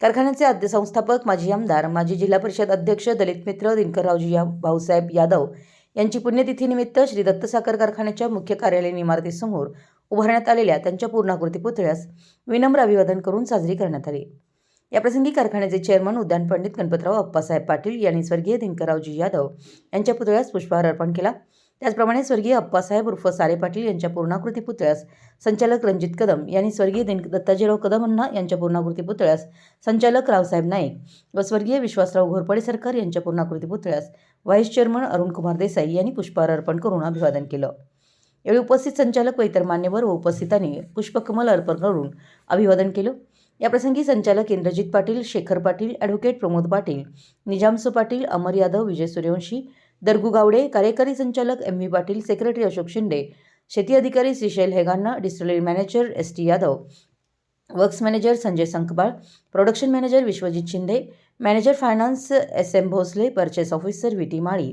कारखान्याचे आद्य संस्थापक माजी आमदार माजी जिल्हा परिषद अध्यक्ष दलित मित्र दिनकररावजी या भाऊसाहेब यादव यांची पुण्यतिथीनिमित्त श्री दत्त साखर कारखान्याच्या मुख्य कार्यालयीन इमारतीसमोर उभारण्यात आलेल्या त्यांच्या पूर्णाकृती पुतळ्यास विनम्र अभिवादन करून साजरी करण्यात आली. याप्रसंगी कारखान्याचे चेअरमन उद्यान पंडित गणपतराव अप्पासाहेब पाटील यांनी स्वर्गीय दिनकररावजी यादव यांच्या पुतळ्यास पुष्पहार अर्पण केला. त्याचप्रमाणे स्वर्गीय अप्पासाहेब उर्फ सारे पाटील यांच्या पूर्णाकृती पुतळ्यास संचालक रणजित कदम यांनी स्वर्गीय दिन दत्ताजीराव कदमांना यांच्या पूर्णाकृती पुतळ्यास संचालक रावसाहेब नाईक व स्वर्गीय विश्वासराव घोरपडे सरकार यांच्या पूर्णाकृती पुतळ्यास व्हाईस चेअरमन अरुणकुमार देसाई यांनी पुष्पहार अर्पण करून अभिवादन केलं. यावेळी उपस्थित संचालक व इतर मान्यवर व उपस्थितांनी पुष्पकमल अर्पण करून अभिवादन केलं. याप्रसंगी संचालक इंद्रजित पाटील शेखर पाटील ॲडव्होकेट प्रमोद पाटील निजामसो पाटील अमर यादव विजय सूर्यवंशी दर्गू गावडे कार्यकारी संचालक M V Patil secretary Ashok Shinde शेती अधिकारी Shrishail Hegana distillery manager S T Yadav works manager Sanjay Sankbal production manager Vishwajit Shinde manager finance S M Bhosale purchase officer V T Mali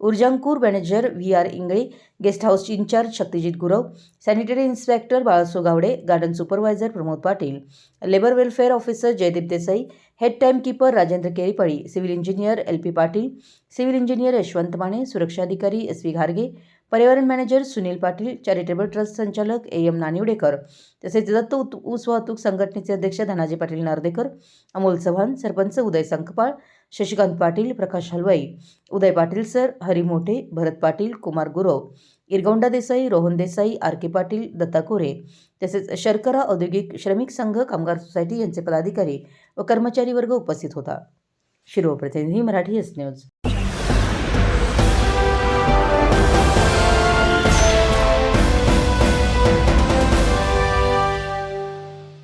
Urjankur manager V R Ingale guest हाऊसचे in charge Shaktijit Gurav sanitary inspector Balaso Gawade garden supervisor Pramod Patil labour welfare officer Jaydeep Desai head timekeeper Rajendra Keripali civil engineer L P Patil civil engineer Yashwant Mane सुरक्षा अधिकारी S V घारगे पर्यावरण manager Sunil Patil charitable trust संचालक A M Nanivadekar तसेच दत्त उत ऊस वाहतूक संघटनेचे अध्यक्ष Dhanaji Patil Nardekar Amol Chavan sarpanch Uday Sankpal Shashikant Patil Prakash Halwai Uday Patil sir Hari Mothe Bharat Patil Kumar Gurav Irgonda Desai Rohan Desai R K Patil Datta Kore तसेच शर्करा औद्योगिक श्रमिक संघ कामगार सोसायटी यांचे पदाधिकारी व कर्मचारी वर्ग उपस्थित होता. शिरो प्रतिनिधी मराठी एस न्यूज